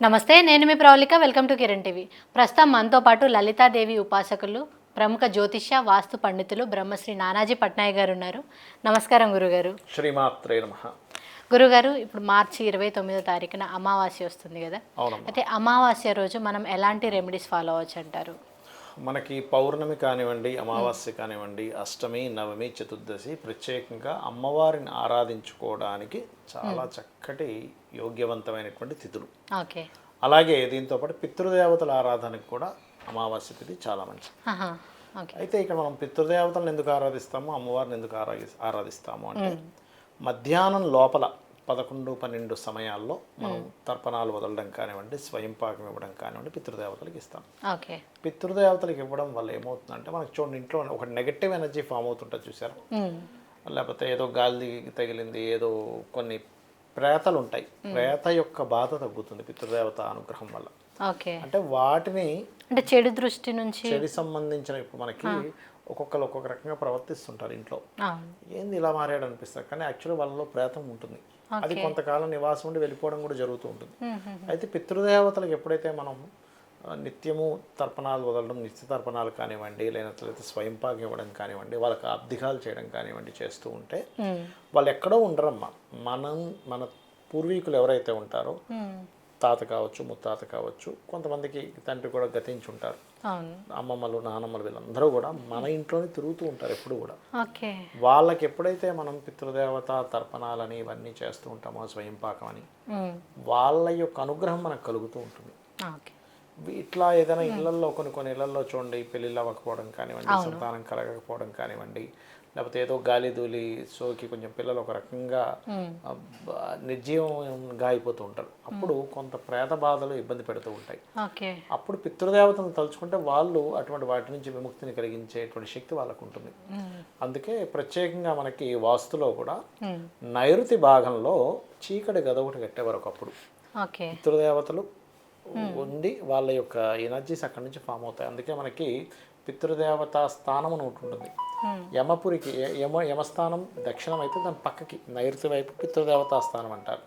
నమస్తే నేను మీ Pravalika. Welcome to Kiran TV. ప్రస్తుతం మనతో పాటు లలితాదేవి ఉపాసకులు ప్రముఖ జ్యోతిష్య వాస్తు పండితులు బ్రహ్మశ్రీ నానాజీ పట్నాయక్ గారు ఉన్నారు. నమస్కారం గురుగారు. శ్రీమాత్రే నమ. గురుగారు ఇప్పుడు మార్చి ఇరవై తొమ్మిదో తారీఖున అమావాస్య వస్తుంది కదా. అయితే అమావాస్య రోజు మనం ఎలాంటి రెమెడీస్ ఫాలో అవ్వచ్చు అంటారు? మనకి పౌర్ణమి కానివ్వండి అమావాస్య కానివ్వండి అష్టమి నవమి చతుర్దశి ప్రత్యేకంగా అమ్మవారిని ఆరాధించుకోవడానికి చాలా చక్కటి యోగ్యవంతమైనటువంటి తిథులు. ఓకే. అలాగే దీంతో పాటు పితృదేవతల ఆరాధనకు కూడా అమావాస్య తిథి చాలా మంచిది. అయితే ఇక్కడ మనం పితృదేవతలను ఎందుకు ఆరాధిస్తాము అమ్మవారిని ఎందుకు ఆరాధి ఆరాధిస్తాము అంటే మధ్యాహ్నం లోపల పదకొండు పన్నెండు సమయాల్లో మనం తర్పణాలు వదలడం కానివ్వండి స్వయం పాకం ఇవ్వడం కానివ్వండి పితృదేవతలకు ఇస్తాం. ఓకే. పితృదేవతలకు ఇవ్వడం వల్ల ఏమవుతుందంటే మనకి చూడండి ఇంట్లో ఒక నెగటివ్ ఎనర్జీ ఫామ్ అవుతుంటుంది చూసారు? లేకపోతే ఏదో గాలి తగిలింది ఏదో కొన్ని ప్రేతలు ఉంటాయి. ప్రేత యొక్క బాధ తగ్గుతుంది పితృదేవత అనుగ్రహం వల్ల. ఓకే. అంటే వాటిని అంటే చెడు దృష్టి నుంచి చెడి సంబంధించిన ఇప్పుడు మనకి ఒక్కొక్కరు ఒక్కొక్క రకంగా ప్రవర్తిస్తుంటారు ఇంట్లో. ఏంది ఇలా మారాడు అనిపిస్తారు కానీ యాక్చువల్లీ వాళ్ళలో ప్రేతం ఉంటుంది. అది కొంతకాలం నివాసం ఉండి వెళ్ళిపోవడం కూడా జరుగుతూ ఉంటుంది. అయితే పితృదేవతలకు ఎప్పుడైతే మనం నిత్యము తర్పణాలు వదలడం నిత్య తర్పణాలు కానివ్వండి లేనట్లయితే స్వయం పాకం ఇవ్వడం కానివ్వండి వాళ్ళకి అబ్దికాలు చేయడం కానివ్వండి చేస్తూ ఉంటే వాళ్ళు ఎక్కడో ఉండరమ్మా. మనం మన పూర్వీకులు ఎవరైతే ఉంటారో తాత కావచ్చు ముత్తాత కావచ్చు కొంతమందికి తండ్రి కూడా గతించి ఉంటారు అమ్మమ్మలు నానమ్మలు వీళ్ళందరూ కూడా మన ఇంట్లోనే తిరుగుతూ ఉంటారు ఎప్పుడు కూడా. వాళ్ళకి ఎప్పుడైతే మనం పితృదేవత తర్పణాలని ఇవన్నీ చేస్తూ ఉంటామో స్వయం పాకం అని వాళ్ళ యొక్క అనుగ్రహం మనకు కలుగుతూ ఉంటుంది. ఓకే. ఇట్లా ఏదైనా ఇళ్ళలో కొన్ని కొన్ని ఇళ్ళలో చూడండి పెళ్ళిళ్ళు అవ్వకపోవడం కానివ్వండి సంతానం కలగకపోవడం కానివ్వండి లేకపోతే ఏదో గాలి దూలి సోకి కొంచెం పిల్లలు ఒక రకంగా అబ్బా, నిర్జీవంగా అయిపోతూ ఉంటారు. అప్పుడు కొంత ప్రేత బాధలు ఇబ్బంది పెడుతూ ఉంటాయి. అప్పుడు పితృదేవతను తలుచుకుంటే వాళ్ళు అటువంటి వాటి నుంచి విముక్తిని కలిగించేటువంటి శక్తి వాళ్ళకు ఉంటుంది. అందుకే ప్రత్యేకంగా మనకి వాస్తులో కూడా నైరుతి భాగంలో చీకటి గద ఒకటి కట్టేవారు ఒకప్పుడు. పితృదేవతలు ఉండి వాళ్ళ యొక్క ఎనర్జీస్ అక్కడి నుంచి ఫామ్ అవుతాయి. అందుకే మనకి పితృదేవత స్థానం అని ఒకటి ఉంటుంది. యమపురికి యమ యమస్థానం దక్షిణం అయితే దాని పక్కకి నైరుతి వైపు పితృదేవతా స్థానం అంటారు.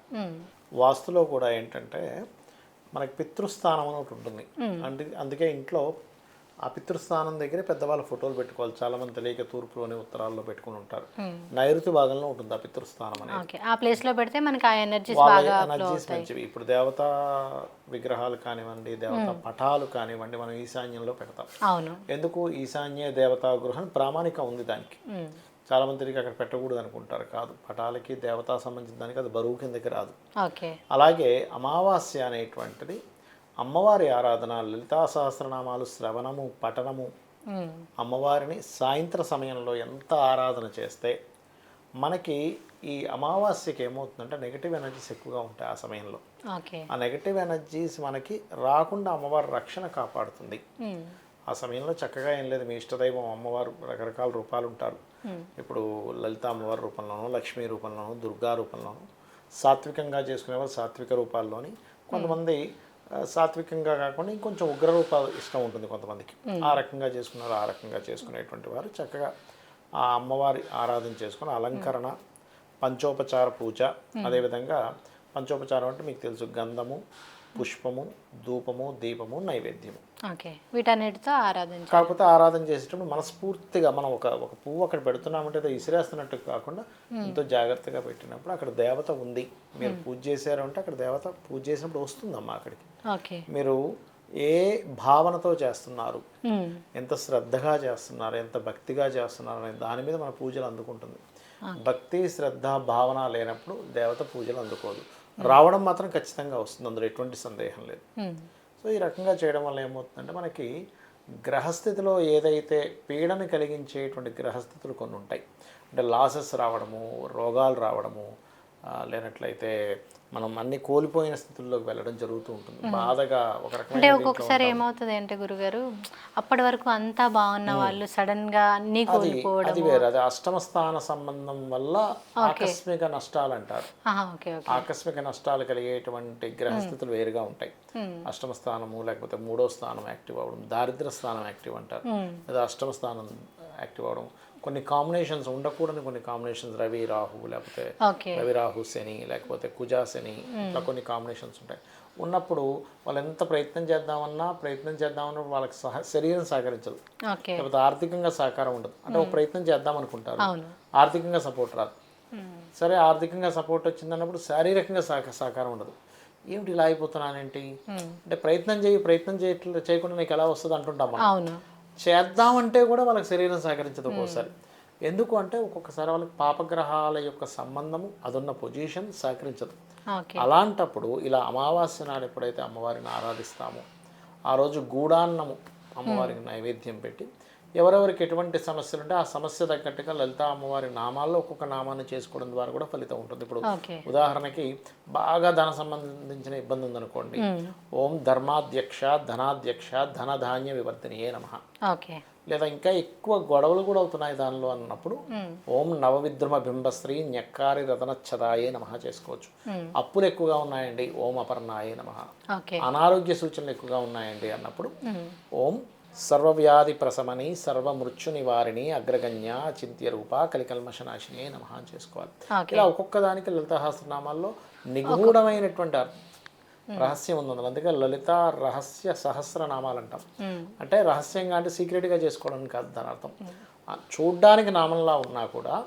వాస్తులో కూడా ఏంటంటే మనకి పితృస్థానం అని ఒకటి ఉంటుంది. అంటే అందుకే ఇంట్లో ఆ పితృస్థానం దగ్గరే పెద్దవాళ్ళ ఫోటోలు పెట్టుకోవాలి. చాలా మంది తెలియక తూర్పులోని ఉత్తరాల్లో పెట్టుకుని ఉంటారు. నైరుతి భాగంలో ఉంటుంది ఆ పితృస్థానం అనేది. ఆ ప్లేస్లో పెడితే మనకి ఆ ఎనర్జీస్ వాళ్ళ బాగా ఎనర్జీస్ మంచివి. ఇప్పుడు దేవతా విగ్రహాలు కానివ్వండి దేవతా పటాలు కానివ్వండి మనం ఈశాన్యంలో పెడతాం. అవును. ఎందుకు? ఈశాన్య దేవతా గృహం ప్రామాణిక ఉంది దానికి. ఉమ్, చాలా మంది తిరిగి అక్కడ పెట్టకూడదు అనుకుంటారు. కాదు. పటాలకి దేవతా సంబంధించిన దానికి అది బరువు కిందకి రాదు. అలాగే అమావాస్య అనేటువంటిది అమ్మవారి ఆరాధన లలితా సహస్రనామాలు శ్రవణము పఠనము. అమ్మవారిని సాయంత్ర సమయంలో ఎంత ఆరాధన చేస్తే మనకి ఈ అమావాస్యకి ఏమవుతుందంటే నెగిటివ్ ఎనర్జీస్ ఎక్కువగా ఉంటాయి ఆ సమయంలో. ఆ నెగిటివ్ ఎనర్జీస్ మనకి రాకుండా అమ్మవారి రక్షణ కాపాడుతుంది. ఆ సమయంలో చక్కగా ఏం లేదు మీ ఇష్టదైవం అమ్మవారు రకరకాల రూపాలు ఉంటారు. ఇప్పుడు లలిత అమ్మవారి రూపంలోనూ లక్ష్మీ రూపంలోనూ దుర్గా రూపంలోనూ సాత్వికంగా చేసుకునేవారు సాత్విక రూపాల్లోని కొంతమంది సాత్వికంగా కాకుండా ఇంకొంచెం ఉగ్ర రూపాలు ఇష్టం ఉంటుంది కొంతమందికి. ఆ రకంగా చేసుకున్నారు ఆ రకంగా చేసుకునేటువంటి వారు. చక్కగా ఆ అమ్మవారి ఆరాధన చేసుకుని అలంకరణ పంచోపచార పూజ. అదేవిధంగా పంచోపచారం అంటే మీకు తెలుసు గంధము పుష్పము ధూపము దీపము నైవేద్యము. ఓకే. వీటన్నిటితో ఆరాధించాలి కాకపోతే ఆరాధన చేసేటప్పుడు మనస్ఫూర్తిగా మనం ఒక ఒక పువ్వు అక్కడ పెడుతున్నామంటే ఏదో ఇసిరేస్తున్నట్టు కాకుండా ఎంతో జాగ్రత్తగా పెట్టినప్పుడు అక్కడ దేవత ఉంది. మీరు పూజ చేశారు అంటే అక్కడ దేవత పూజ చేసినప్పుడు వస్తుందమ్మా అక్కడికి. మీరు ఏ భావనతో చేస్తున్నారు? ఎంత శ్రద్ధగా చేస్తున్నారు? ఎంత భక్తిగా చేస్తున్నారు? అనే దాని మీద మన పూజలు అందుకుంటుంది. భక్తి శ్రద్ధ భావన లేనప్పుడు దేవత పూజలు అందుకోదు. రావడం మాత్రం ఖచ్చితంగా వస్తుంది. అందులో ఎటువంటి సందేహం లేదు. సో ఈ రకంగా చేయడం వల్ల ఏమవుతుందంటే మనకి గ్రహస్థితిలో ఏదైతే పీడను కలిగించేటువంటి గ్రహస్థితులు కొన్ని ఉంటాయి. అంటే లాసెస్ రావడము రోగాలు రావడము లేనట్లయితే మనం అన్ని కోల్పోయిన స్థితుల్లోకి వెళ్ళడం జరుగుతూ ఉంటుంది. బాధగా ఒక అంటే ఒక్కొక్కసారి ఏమవుతుంది అంటే గురుగారు అప్పటి వరకు అంతా బాగున్న వాళ్ళు సడన్గా అన్ని కోల్పోవడం అది వేరే. అది అష్టమ స్థాన సంబంధం వల్ల ఆకస్మిక నష్టాలు అంటారు ఆకస్మిక నష్టాలు కలిగేటువంటి గ్రహస్థితులు వేరుగా ఉంటాయి. అష్టమ స్థానము లేకపోతే మూడో స్థానం యాక్టివ్ అవ్వడం దారిద్ర స్థానం యాక్టివ్ అంటారు. లేదా అష్టమ స్థానం యాక్టివ్ అవ్వడం కొన్ని కాంబినేషన్స్ ఉండకూడని కొన్ని కాంబినేషన్స్ రవి రాహు లేకపోతే రవి రాహు శని లేకపోతే కుజా శని ఇట్లా కొన్ని కాంబినేషన్స్ ఉంటాయి. ఉన్నప్పుడు వాళ్ళు ఎంత ప్రయత్నం చేద్దామన్నా ప్రయత్నం చేద్దామన్నా వాళ్ళకి సహ శరీరం సహకరించదు. లేకపోతే ఆర్థికంగా సహకారం ఉండదు. అంటే ఒక ప్రయత్నం చేద్దాం అనుకుంటారు. ఆర్థికంగా సపోర్ట్ రాదు. సరే ఆర్థికంగా సపోర్ట్ వచ్చిందన్నప్పుడు శారీరకంగా సహక సహకారం ఉండదు. ఏమిటి ఇలా అయిపోతున్నానేంటి. అంటే ప్రయత్నం చేయి ప్రయత్నం చేయట్లే చేయకుండా నీకు ఎలా వస్తుంది అంటుంటాం చేద్దామంటే కూడా వాళ్ళకి శరీరం సహకరించదు ఒక్కోసారి. ఎందుకు అంటే ఒక్కొక్కసారి వాళ్ళకి పాపగ్రహాల యొక్క సంబంధము అదున్న పొజిషన్ సహకరించదు. అలాంటప్పుడు ఇలా అమావాస్య నాడు ఎప్పుడైతే అమ్మవారిని ఆరాధిస్తామో ఆ రోజు గూడాన్నము అమ్మవారికి నైవేద్యం పెట్టి ఎవరెవరికి ఎటువంటి సమస్యలు ఉంటే ఆ సమస్య తగ్గట్టుగా లలిత అమ్మవారి నామాల్లో ఒక్కొక్క నామాన్ని చేసుకోవడం ద్వారా కూడా ఫలితం ఉంటుంది. ఇప్పుడు ఉదాహరణకి బాగా ధన సంబంధించిన ఇబ్బంది ఉందనుకోండి. ఓం ధర్మాధ్యక్ష ధనాధ్యక్ష ధనధాన్య వివర్ధనియే నమ. లేదా ఇంకా ఎక్కువ గొడవలు కూడా అవుతున్నాయి దానిలో అన్నప్పుడు. ఓం నవవిద్రుమ బింబశ్రీ న్యక్కారి రతనచ్చదాయే నమ చేసుకోవచ్చు. అప్పులు ఎక్కువగా ఉన్నాయండి. ఓం అపర్ణాయే నమ. అనారోగ్య సూచనలు ఎక్కువగా ఉన్నాయండి అన్నప్పుడు. ఓం సర్వవ్యాధి ప్రశమని సర్వమృత్యు నివారిణి అగ్రగణ్య చింత్య రూప కలికల్మషనాశిని నమ అని చేసుకోవాలి. ఇలా ఒక్కొక్క దానికి లలితాహాస్రనామాల్లో నిగూఢమైనటువంటి రహస్యం ఉంది అందుకే లలిత రహస్య సహస్రనామాలు అంటాం. అంటే రహస్యంగా అంటే సీక్రెట్గా చేసుకోవడానికి కాదు దాని అర్థం. చూడ్డానికి నామంలా ఉన్నా కూడా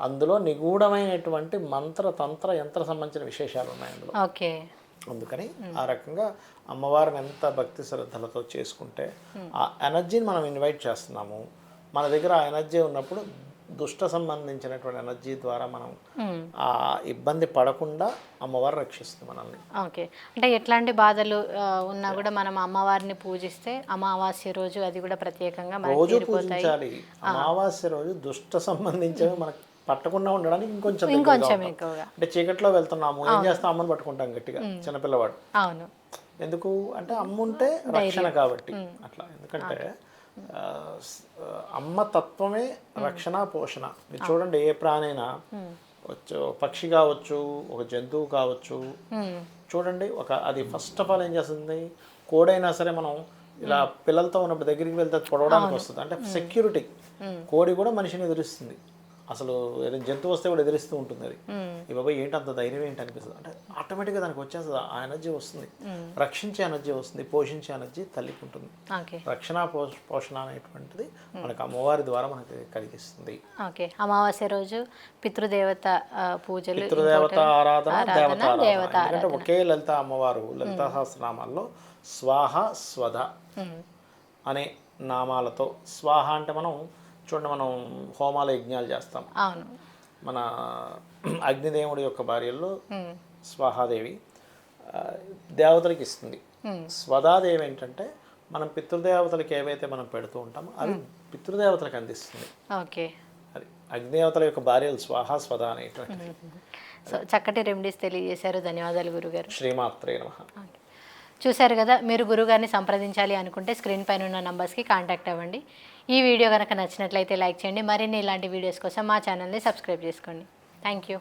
అందులో నిగూఢమైనటువంటి మంత్ర తంత్ర యంత్ర సంబంధించిన విశేషాలు ఉన్నాయి అందులో. ఓకే. అందుకని ఆ రకంగా అమ్మవారిని ఎంత భక్తి శ్రద్ధలతో చేసుకుంటే ఆ ఎనర్జీని మనం ఇన్వైట్ చేస్తున్నాము. మన దగ్గర ఆ ఎనర్జీ ఉన్నప్పుడు దుష్ట సంబంధించినటువంటి ఎనర్జీ ద్వారా మనం మ్మ్. ఆ ఇబ్బంది పడకుండా అమ్మవారు రక్షిస్తుంది మనల్ని. ఓకే అంటే ఎట్లాంటి బాధలు ఉన్నా కూడా మనం అమ్మవారిని పూజిస్తే అమావాస్య రోజు అది కూడా ప్రత్యేకంగా రోజు పూజించాలి. అమావాస్య రోజు దుష్ట సంబంధించినవి మనకు పట్టకుండా ఉండడానికి ఇంకొంచెం ఇంకొంచెం. ఎక్కువగా. అంటే చీకట్లో వెళ్తున్నాము ఏం చేస్తాం అమ్మని పట్టుకుంటాం గట్టిగా చిన్నపిల్లవాడు అవును. ఎందుకు? అంటే అమ్మ ఉంటే రక్షణ కాబట్టి. అట్లా. ఎందుకంటే అమ్మ తత్వమే రక్షణ పోషణ. మీరు చూడండి ఏ ప్రాణైనా వచ్చు పక్షి కావచ్చు ఒక జంతువు కావచ్చు. చూడండి ఒక అది ఫస్ట్ ఆఫ్ ఆల్ ఏం చేస్తుంది? కోడైనా సరే మనం ఇలా పిల్లలతో ఉన్నప్పుడు దగ్గరికి వెళ్తే పొడవడానికి వస్తుంది. అంటే సెక్యూరిటీ కోడి కూడా మనిషిని ఎదురిస్తుంది. అసలు ఏదైనా జంతువు వస్తే కూడా ఎదిరిస్తూ ఉంటుంది అది. ఈ బాబాయ్ ఏంటి అంత ధైర్యం ఏంటి అనిపిస్తుంది? అంటే ఆటోమేటిక్గా దానికి వచ్చేస్తుంది ఆ ఎనర్జీ వస్తుంది. రక్షించే ఎనర్జీ వస్తుంది పోషించే ఎనర్జీ తల్లికి ఉంటుంది. రక్షణ పోష పోషణ అనేటువంటిది మనకు అమ్మవారి ద్వారా మనకి కలిగిస్తుంది. ఓకే. అమావాస్య రోజు పితృదేవత పూజలు పితృదేవత ఆరాధన దేవత ఆరాధన. ఎందుకంటే ఒకే లలిత అమ్మవారు లలిత సహస్రనామాల్లో స్వాహ స్వధ. అనే నామాలతో స్వాహ అంటే మనం చూడండి మనం హోమాల యజ్ఞాలు చేస్తాం. అవును. మన అగ్నిదేవుడి యొక్క భార్యల్లో. స్వాహాదేవి దేవతలకి ఇస్తుంది. స్వదాదేవి ఏంటంటే మనం పితృదేవతలకి ఏవైతే మనం పెడుతూ ఉంటామో అవి పితృదేవతలకు అందిస్తుంది. ఓకే. అది అగ్నిదేవతల యొక్క భార్యలు స్వాహ స్వద అనేటువంటి సో చక్కటి రెమెడీస్ తెలియజేశారు. ధన్యవాదాలు గురుగారు. శ్రీమాత్రే నమ. చూశారు కదా మీరు గురుగారిని సంప్రదించాలి అనుకుంటే స్క్రీన్ పైన ఉన్న నంబర్స్కి కాంటాక్ట్ అవ్వండి. ఈ వీడియో కనుక నచ్చినట్లయితే లైక్ చేయండి. మరిన్ని ఇలాంటి వీడియోస్ కోసం మా ఛానల్ని సబ్స్క్రైబ్ చేసుకోండి. Thank you.